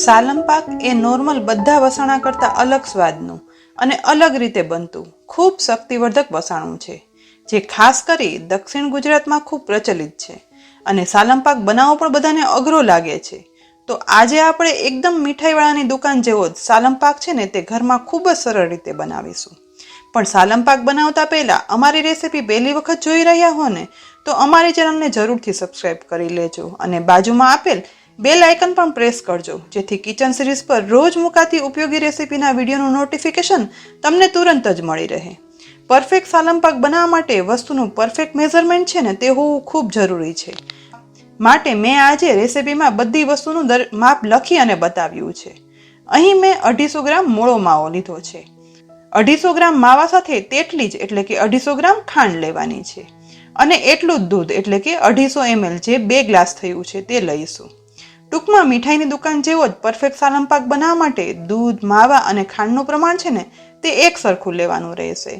સાલમ પાક એ નોર્મલ બધા વસાણા કરતાં અલગ સ્વાદનું અને અલગ રીતે બનતું, ખૂબ શક્તિવર્ધક વસાણું છે, જે ખાસ કરી દક્ષિણ ગુજરાતમાં ખૂબ પ્રચલિત છે અને સાલમ પાક બનાવવો પણ બધાને અઘરો લાગે છે. તો આજે આપણે એકદમ મીઠાઈવાળાની દુકાન જેવો જ સાલમ પાક છે ને તે ઘરમાં ખૂબ જ સરળ રીતે બનાવીશું. પણ સાલમ પાક બનાવતા પહેલાં અમારી રેસીપી પહેલી વખત જોઈ રહ્યા હો ને, તો અમારી ચેનલને જરૂરથી સબસ્ક્રાઇબ કરી લેજો અને બાજુમાં આપેલ બેલ આઇકન પણ પ્રેસ કરજો. જેથી કિચન સિરીઝ પર રોજ મુકાતી ઉપયોગી રેસીપીના વિડીયોનું નોટિફિકેશન તમને તુરંત જ મળી રહે. પરફેક્ટ સાલમ પાક બનાવવા માટે વસ્તુનું પરફેક્ટ મેઝરમેન્ટ છે ને તે હોવું ખૂબ જરૂરી છે. માટે મેં આજે રેસીપીમાં બધી વસ્તુનું દર માપ લખી અને બતાવ્યું છે. અહીં મેં અઢીસો ગ્રામ મોળો માવો લીધો છે. અઢીસો ગ્રામ માવા સાથે તેટલી જ એટલે કે અઢીસો ગ્રામ ખાંડ લેવાની છે. અને એટલું જ દૂધ એટલે કે અઢીસો એમએલ જે બે ગ્લાસ થયું છે તે લઈશું. ટૂંકમાં મીઠાઈની દુકાન જેવો જ પરફેક્ટ સાલમ પાક બનાવવા માટે દૂધ, માવા અને ખાંડનું પ્રમાણ છે ને, તે એક સરખું લેવાનું રહેશે.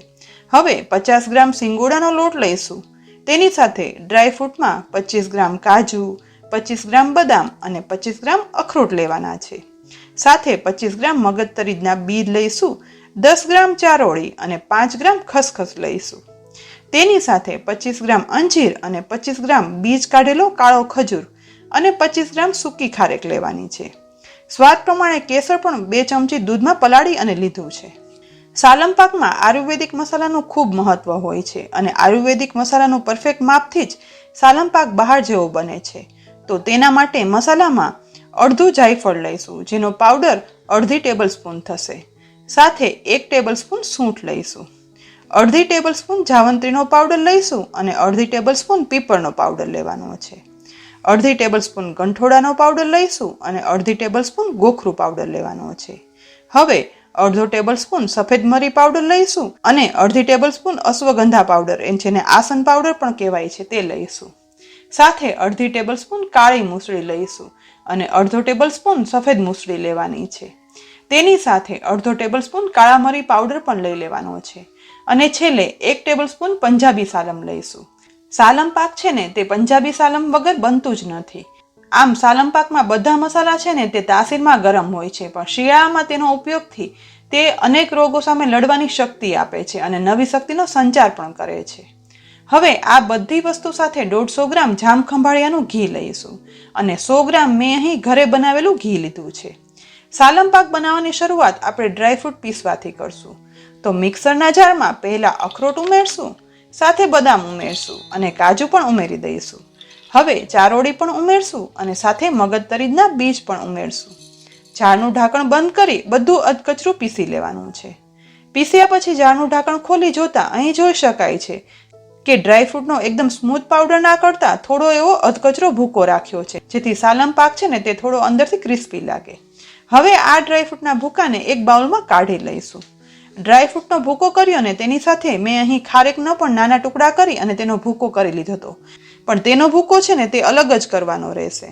હવે પચાસ ગ્રામ સિંગોડાનો લોટ લઈશું. તેની સાથે ડ્રાય ફ્રૂટમાં પચીસ ગ્રામ કાજુ, પચીસ ગ્રામ બદામ અને પચીસ ગ્રામ અખરોટ લેવાના છે. સાથે પચીસ ગ્રામ મગજતરીજના બીજ લઈશું, દસ ગ્રામ ચારોળી અને પાંચ ગ્રામ ખસખસ લઈશું. તેની સાથે પચીસ ગ્રામ અંજીર અને પચીસ ગ્રામ બીજ કાઢેલો કાળો ખજૂર અને પચીસ ગ્રામ સૂકી ખારેક લેવાની છે. સ્વાદ પ્રમાણે કેસર પણ બે ચમચી દૂધમાં પલાળી અને લીધું છે. સાલમ પાકમાં આયુર્વેદિક મસાલાનું ખૂબ મહત્વ હોય છે અને આયુર્વેદિક મસાલાનું પરફેક્ટ માપથી જ સાલમ પાક બહાર જેવો બને છે. તો તેના માટે મસાલામાં અડધું જાયફળ લઈશું, જેનો પાવડર અડધી ટેબલ સ્પૂન થશે. સાથે એક ટેબલ સ્પૂન સૂંઠ લઈશું. અડધી ટેબલ સ્પૂન જાવંત્રીનો પાવડર લઈશું અને અડધી ટેબલ સ્પૂન પીપળનો પાવડર લેવાનો છે. અડધી ટેબલ સ્પૂન ગંઠોડાનો પાવડર લઈશું અને અડધી ટેબલ સ્પૂન ગોખરું પાવડર લેવાનો છે. હવે અડધો ટેબલ સ્પૂન સફેદ મરી પાવડર લઈશું અને અડધી ટેબલ સ્પૂન અશ્વગંધા પાવડર, એમ જેને આસન પાવડર પણ કહેવાય છે, તે લઈશું. સાથે અડધી ટેબલ સ્પૂન કાળી મૂસળી લઈશું અને અડધો ટેબલ સ્પૂન સફેદ મૂસળી લેવાની છે. તેની સાથે અડધો ટેબલ સ્પૂન કાળા મરી પાવડર પણ લઈ લેવાનો છે અને છેલ્લે એક ટેબલ સ્પૂન પંજાબી સાલમ લઈશું. સાલમ પાક છે ને તે પંજાબી સાલમ વગર બનતું જ નથી. આમ સાલમ પાકમાં બધા મસાલા છે ને તે તાસીરમાં ગરમ હોય છે, પણ શિયાળામાં તેનો ઉપયોગથી તે અનેક રોગો સામે લડવાની શક્તિ આપે છે અને નવી શક્તિનો સંચાર પણ કરે છે. હવે આ બધી વસ્તુ સાથે દોઢસો ગ્રામ જામ ખંભાળિયાનું ઘી લઈશું અને સો ગ્રામ મેં અહીં ઘરે બનાવેલું ઘી લીધું છે. સાલમ પાક બનાવવાની શરૂઆત આપણે ડ્રાયફ્રૂટ પીસવાથી કરશું. તો મિક્સરના જારમાં પહેલાં અખરોટ ઉમેરશું સાથે બદામ ઉમેરશું અને કાજુ પણ ઉમેરી દઈશું. હવે ચારોળી પણ ઉમેરશું અને સાથે મગજતરીના બીજ પણ ઉમેરશું. ઝાડનું ઢાંકણ બંધ કરી બધું અધકચરું પીસી લેવાનું છે. પીસ્યા પછી ઝાડનું ઢાંકણ ખોલી જોતા અહીં જોઈ શકાય છે કે ડ્રાયફ્રૂટનો એકદમ સ્મૂથ પાવડર ના કરતા થોડો એવો અધકચરો ભૂકો રાખ્યો છે, જેથી સાલમ પાક છે ને તે થોડો અંદરથી ક્રિસ્પી લાગે. હવે આ ડ્રાયફ્રૂટના ભૂકાને એક બાઉલમાં કાઢી લઈશું. ડ્રાયફ્રૂટનો ભૂકો કર્યો ને તેની સાથે મેં અહીં ખારેકનો પણ નાના ટુકડા કરી અને તેનો ભૂકો કરી લીધો હતો. પણ તેનો ભૂકો છે ને તે અલગ જ કરવાનો રહેશે.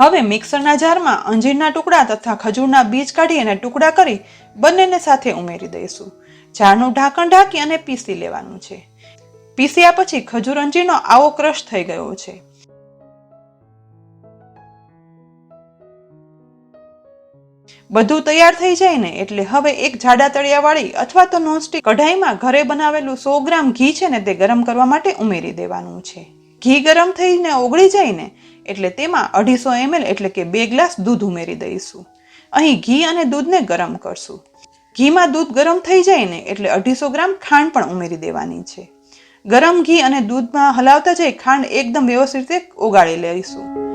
હવે મિક્સરના જારમાં અંજીરના ટુકડા તથા ખજૂરના બીજ કાઢી અને ટુકડા કરી બંનેને સાથે ઉમેરી દઈશું. જારનું ઢાંકણ ઢાંકી અને પીસી લેવાનું છે. પીસ્યા પછી ખજૂર અંજીરનો આવો ક્રશ થઈ ગયો છે. બધું તૈયાર થઈ જાય ને એટલે હવે એક જાડા તળિયાવાળી અથવા તો નોનસ્ટિક કઢાઈમાં ઘરે બનાવેલું સો ગ્રામ ઘી છે ને તે ગરમ કરવા માટે ઉમેરી દેવાનું છે. ઘી ગરમ થઈને ઓગળી જાય ને એટલે તેમાં અઢીસો એમએલ એટલે કે બે ગ્લાસ દૂધ ઉમેરી દઈશું. અહીં ઘી અને દૂધને ગરમ કરશું. ઘીમાં દૂધ ગરમ થઈ જાય ને એટલે અઢીસો ગ્રામ ખાંડ પણ ઉમેરી દેવાની છે. ગરમ ઘી અને દૂધમાં હલાવતા જઈ ખાંડ એકદમ વ્યવસ્થિત રીતે ઓગાળી લઈશું.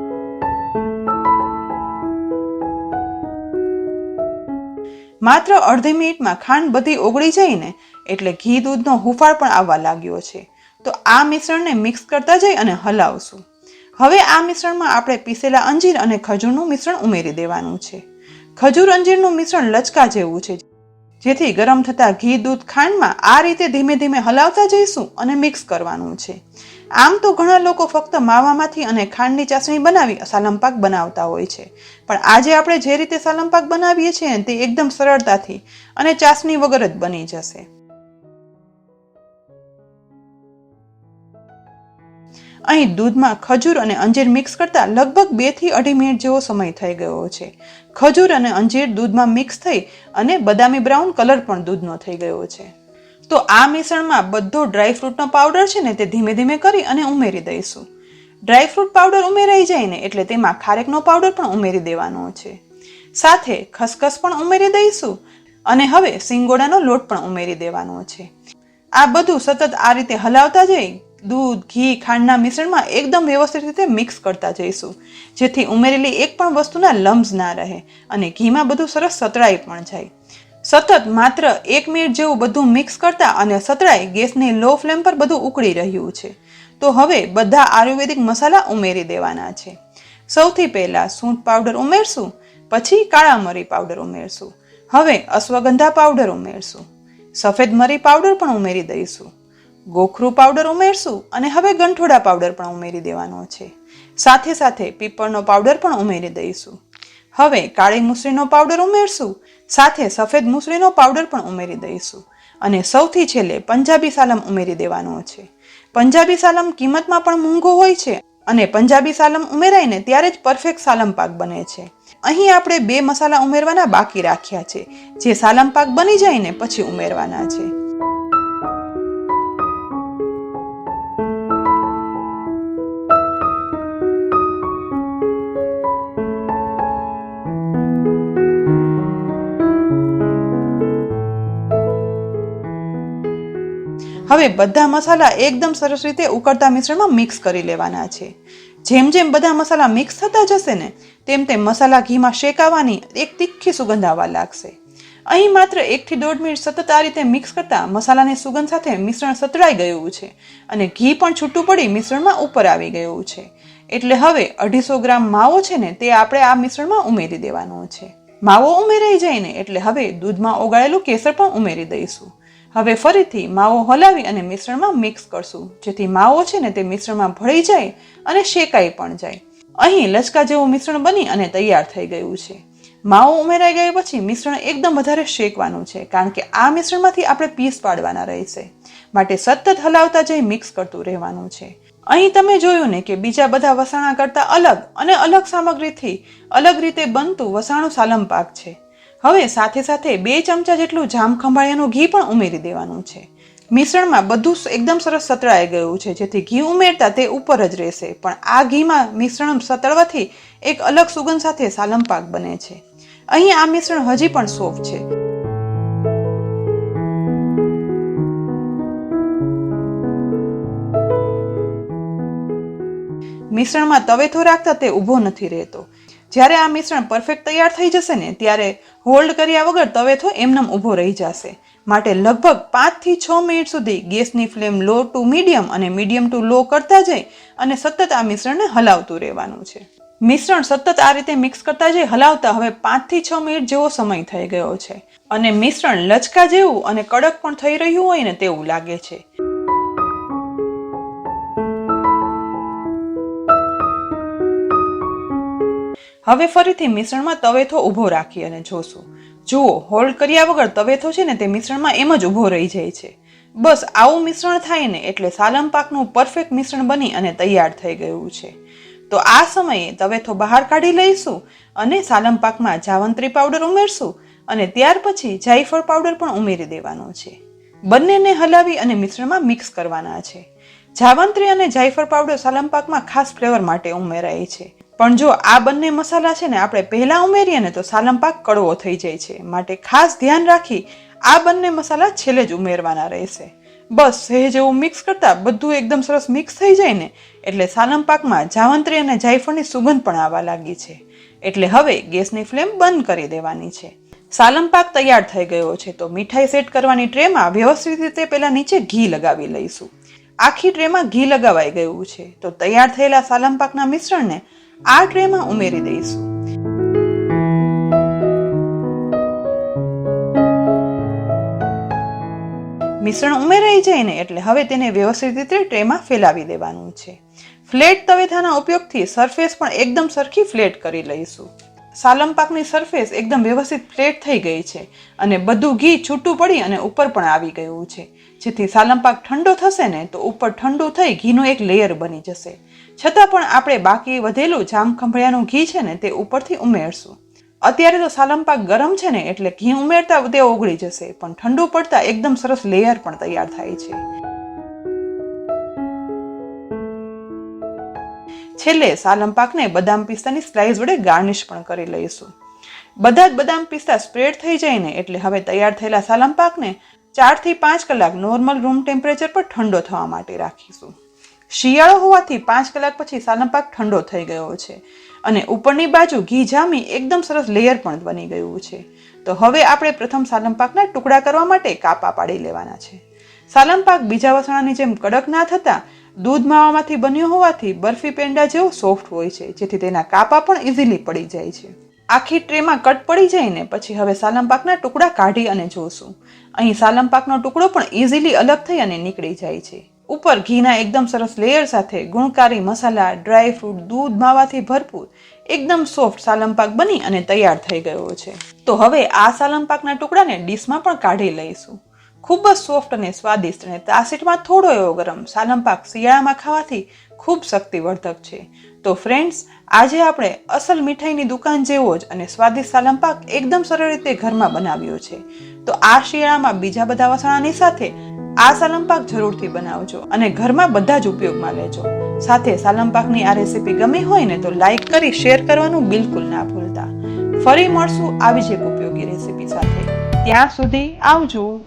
માત્ર અડધી મિનિટમાં ખાંડ બધી ઓગળી જઈને એટલે ઘી દૂધનો હુફાળ પણ આવવા લાગ્યો છે. તો આ મિશ્રણને મિક્સ કરતા જઈ અને હલાવશું. હવે આ મિશ્રણમાં આપણે પીસેલા અંજીર અને ખજૂરનું મિશ્રણ ઉમેરી દેવાનું છે. ખજૂર અંજીરનું મિશ્રણ લચકા જેવું છે. જેથી ગરમ થતા ઘી, દૂધ ખાંડમાં આ રીતે ધીમે ધીમે હલાવતા જઈશું અને મિક્સ કરવાનું છે. આમ તો ઘણા લોકો ફક્ત માવામાંથી અને ખાંડની ચાસણી બનાવી સાલમપાક બનાવતા હોય છે. પણ આજે આપણે જે રીતે સાલમપાક બનાવીએ છીએ તે એકદમ સરળતાથી અને ચાસણી વગર જ બની જશે. અહીં દૂધમાં ખજૂર અને અંજીર મિક્સ કરતાં લગભગ બેથી અઢી મિનિટ જેવો સમય થઈ ગયો છે. ખજૂર અને અંજીર દૂધમાં મિક્સ થઈ અને બદામી બ્રાઉન કલર પણ દૂધનો થઈ ગયો છે. તો આ મિશ્રણમાં બધો ડ્રાયફ્રૂટનો પાવડર છે ને તે ધીમે ધીમે કરી અને ઉમેરી દઈશું. ડ્રાયફ્રૂટ પાવડર ઉમેરાઈ જાય ને એટલે તેમાં ખારેકનો પાવડર પણ ઉમેરી દેવાનો છે. સાથે ખસખસ પણ ઉમેરી દઈશું અને હવે સિંગોડાનો લોટ પણ ઉમેરી દેવાનો છે. આ બધું સતત આ રીતે હલાવતા જઈ દૂધ, ઘી, ખાંડના મિશ્રણમાં એકદમ વ્યવસ્થિત રીતે મિક્સ કરતા જઈશું. જેથી ઉમેરેલી એક પણ વસ્તુના લમ્સ ના રહે અને ઘીમાં બધું સરસ સતળાઈ પણ જાય. સતત માત્ર એક મિનિટ જેવું બધું મિક્સ કરતા અને સતળાઈ ગેસની લો ફ્લેમ પર બધું ઉકળી રહ્યું છે. તો હવે બધા આયુર્વેદિક મસાલા ઉમેરી દેવાના છે. સૌથી પહેલાં સૂંઠ પાવડર ઉમેરશું, પછી કાળા મરી પાવડર ઉમેરશું. હવે અશ્વગંધા પાવડર ઉમેરશું. સફેદ મરી પાવડર પણ ઉમેરી દઈશું. ગોખરું પાવડર ઉમેરશું અને હવે ગંઠોડા પાવડર પણ ઉમેરી દેવાનો છે. સાથે સાથે પીપળનો પાવડર પણ ઉમેરી દઈશું. હવે કાળી મુસળીનો પાવડર ઉમેરશું. સાથે સફેદ મુસળીનો પાવડર પણ ઉમેરી દઈશું. અને સૌથી છેલ્લે પંજાબી સાલમ ઉમેરી દેવાનો છે. પંજાબી સાલમ કિંમતમાં પણ મોંઘો હોય છે અને પંજાબી સાલમ ઉમેરાઈને ત્યારે જ પરફેક્ટ સાલમ પાક બને છે. અહીં આપણે બે મસાલા ઉમેરવાના બાકી રાખ્યા છે. જે સાલમ પાક બની જાય ને પછી ઉમેરવાના છે. હવે બધા મસાલા એકદમ સરસ રીતે ઉકળતા મિશ્રણમાં મિક્સ કરી લેવાના છે. જેમ જેમ બધા મસાલા મિક્સ થતા જશે ને, તેમ તેમ મસાલા ઘીમાં શેકાવાની એક તીખી સુગંધ આવવા લાગશે. અહીં માત્ર એકથી દોઢ મિનિટ સતત આ રીતે મિક્સ કરતા મસાલાની સુગંધ સાથે મિશ્રણ સતળાઈ ગયું છે અને ઘી પણ છૂટું પડી મિશ્રણમાં ઉપર આવી ગયું છે. એટલે હવે અઢીસો ગ્રામ માવો છે ને, તે આપણે આ મિશ્રણમાં ઉમેરી દેવાનો છે. માવો ઉમેરાઈ જાય ને, એટલે હવે દૂધમાં ઓગાળેલું કેસર પણ ઉમેરી દઈશું. હવે ફરીથી માવો હલાવી અને મિશ્રણમાં મિક્સ કરશું. જેથી માવો છે ને તે મિશ્રણમાં ભળી જાય અને શેકાઈ પણ જાય. અહીં લચકા જેવું મિશ્રણ બની અને તૈયાર થઈ ગયું છે. માવો ઉમેરાઈ ગયા પછી મિશ્રણ એકદમ વધારે શેકવાનું છે, કારણ કે આ મિશ્રણમાંથી આપણે પીસ પાડવાના રહેશે. માટે સતત હલાવતા જઈ મિક્સ કરતું રહેવાનું છે. અહીં તમે જોયું ને કે બીજા બધા વસાણા કરતાં અલગ અને અલગ સામગ્રીથી અલગ રીતે બનતું વસાણું સાલમ પાક છે. હવે સાથે સાથે બે ચમચા જેટલું જામખંભાળિયાનું ઘી પણ ઉમેરી દેવાનું છે. મિશ્રણમાં બધું એકદમ સરસ સતળાઈ ગયું છે, જેથી ઘી ઉમેરતા તે ઉપર જ રહેશે. પણ આ ઘીમાં મિશ્રણ સતળવાથી એક અલગ સુગંધ સાથે સાલમ પાક બને છે. અહીં આ મિશ્રણ હજી પણ સોફ છે. મિશ્રણમાં તવેથો રાખતા તે ઊભો નથી રહેતો. જ્યારે આ મિશ્રણ પરફેક્ટ તૈયાર થઈ જશે ને, ત્યારે હોલ્ડ કર્યા વગર તવેથો એમનેમ ઊભો રહી જશે. માટે લગભગ પાંચથી છ મિનિટ સુધી ગેસની ફ્લેમ લો ટુ મીડિયમ અને મીડિયમ ટુ લો કરતા જઈ અને સતત આ મિશ્રણને હલાવતું રહેવાનું છે. મિશ્રણ સતત આ રીતે મિક્સ કરતા જઈ હલાવતા હવે પાંચથી છ મિનિટ જેવો સમય થઈ ગયો છે. અને મિશ્રણ લચકા જેવું અને કડક પણ થઈ રહ્યું હોય ને તેવું લાગે છે. હવે ફરીથી મિશ્રણમાં તવેથો ઊભો રાખી અને જોશું. જુઓ, હોલ્ડ કર્યા વગર તવેથો છે ને તે મિશ્રણમાં એમ જ ઊભો રહી જાય છે. બસ આવું મિશ્રણ થાય ને એટલે સાલમ પાકનું પરફેક્ટ મિશ્રણ બની અને તૈયાર થઈ ગયું છે. તો આ સમયે તવેથો બહાર કાઢી લઈશું અને સાલમ પાકમાં જાવંત્રી પાવડર ઉમેરશું અને ત્યાર પછી જાયફળ પાવડર પણ ઉમેરી દેવાનો છે. બંનેને હલાવી અને મિશ્રણમાં મિક્સ કરવાના છે. જાવંત્રી અને જાયફળ પાવડર સાલમ પાકમાં ખાસ ફ્લેવર માટે ઉમેરાય છે. પણ જો આ બંને મસાલા છે ને આપણે પહેલાં ઉમેરીએ ને તો સાલમ પાક કડવો થઈ જાય છે. માટે ખાસ ધ્યાન રાખી આ બંને મસાલા છેલ્લે જ ઉમેરવાના રહેશે. બસ સહેજ એવું મિક્સ કરતાં બધું એકદમ સરસ મિક્સ થઈ જાય ને એટલે સાલમ પાકમાં જાવંત્રી અને જાયફળની સુગંધ પણ આવવા લાગી છે. એટલે હવે ગેસની ફ્લેમ બંધ કરી દેવાની છે. સાલમ પાક તૈયાર થઈ ગયો છે તો મીઠાઈ સેટ કરવાની ટ્રેમાં વ્યવસ્થિત રીતે પહેલાં નીચે ઘી લગાવી લઈશું. આખી ટ્રેમાં ઘી લગાવાઈ ગયું છે. તો તૈયાર થયેલા સાલમ પાકના મિશ્રણને આ ટ્રેમાં ઉમેરી દઈશું. મિશ્રણ ઉમેરાઈ જાય ને એટલે હવે તેને વ્યવસ્થિત રીતે ટ્રેમાં ફેલાવી દેવાનું છે. ફ્લેટ તવેથાના ઉપયોગથી સરફેસ પણ એકદમ સરખી ફ્લેટ કરી લઈશું. સાલમ પાકની સરફેસ એકદમ વ્યવસ્થિત ફ્લેટ થઈ ગઈ છે અને બધું ઘી છૂટું પડી અને ઉપર પણ આવી ગયું છે. જેથી સાલમ પાક ઠંડો થશે ને તો ઉપર ઠંડુ થઈ ઘીનું એક લેયર બની જશે. છતાં પણ આપણે બાકી વધેલું જામખંભળિયાનું ઘી છે ને તે ઉપરથી ઉમેરશું. અત્યારે તો સાલમપાક ગરમ છે ને એટલે ઘી ઉમેરતા તે ઓગળી જશે, પણ ઠંડુ પડતા એકદમ સરસ લેયર પણ તૈયાર થાય છે. છેલ્લે સાલમપાકને બદામ પિસ્તાની સ્લાઇસ વડે ગાર્નિશ પણ કરી લઈશું. બધા જ બદામ પિસ્તા સ્પ્રેડ થઈ જાય ને એટલે હવે તૈયાર થયેલા સાલમપાકને ચારથી પાંચ કલાક નોર્મલ રૂમ ટેમ્પરેચર પર ઠંડો થવા માટે રાખીશું. શિયાળો હોવાથી પાંચ કલાક પછી સાલમ પાક ઠંડો થઈ ગયો છે અને ઉપરની બાજુ ઘી જામી એકદમ સરસ લેયર પણ બની ગયું છે. તો હવે આપણે પ્રથમ સાલમ પાકના ટુકડા કરવા માટે કાપા પાડી લેવાના છે. સાલમ પાક બીજા વસણાની જેમ કડક ના થતા દૂધ માવામાંથી બન્યો હોવાથી બરફી પેંડા જેવો સોફ્ટ હોય છે, જેથી તેના કાપા પણ ઇઝીલી પડી જાય છે. આખી ટ્રેમાં કટ પડી જાય ને પછી હવે સાલમ પાકના ટુકડા કાઢી અને જોશું. અહીં સાલમ પાકનો ટુકડો પણ ઇઝીલી અલગ થઈ અને નીકળી જાય છે. ઉપર ઘીના એકદમ સરસ લેયર સાથે ગુણકારી મસાલા ડ્રાય ફ્રૂટ દૂધ, માવાથી ભરપૂર, એકદમ સોફ્ટ સાલમ પાક બની અને તૈયાર થઈ ગયો છે. તો હવે આ સાલમ પાકના ટુકડાને ડીશમાં પણ કાઢી લઈશું. ખૂબ જ સોફ્ટ અને સ્વાદિષ્ટ અને તાસીટમાં થોડો એવો ગરમ સાલમ પાક શિયાળામાં ખાવાથી ખૂબ શક્તિવર્ધક છે. તો ફ્રેન્ડ્સ આજે આપણે અસલ મીઠાઈની દુકાન જેવો જ અને સ્વાદિષ્ટ સાલમ પાક એકદમ સરળ રીતે ઘરમાં બનાવ્યો છે. તો આ શિયાળામાં બીજા બધા વસાણાની સાથે આ સાલમ પાક જરૂરથી બનાવજો અને ઘરમાં બધા જ ઉપયોગમાં લેજો. સાથે સાલમ પાકની આ રેસીપી ગમી હોય ને તો લાઈક કરી, શેર કરવાનું બિલકુલ ના ભૂલતા. ફરી મળશું આવી જ એક ઉપયોગી રેસીપી સાથે. ત્યાં સુધી આવજો.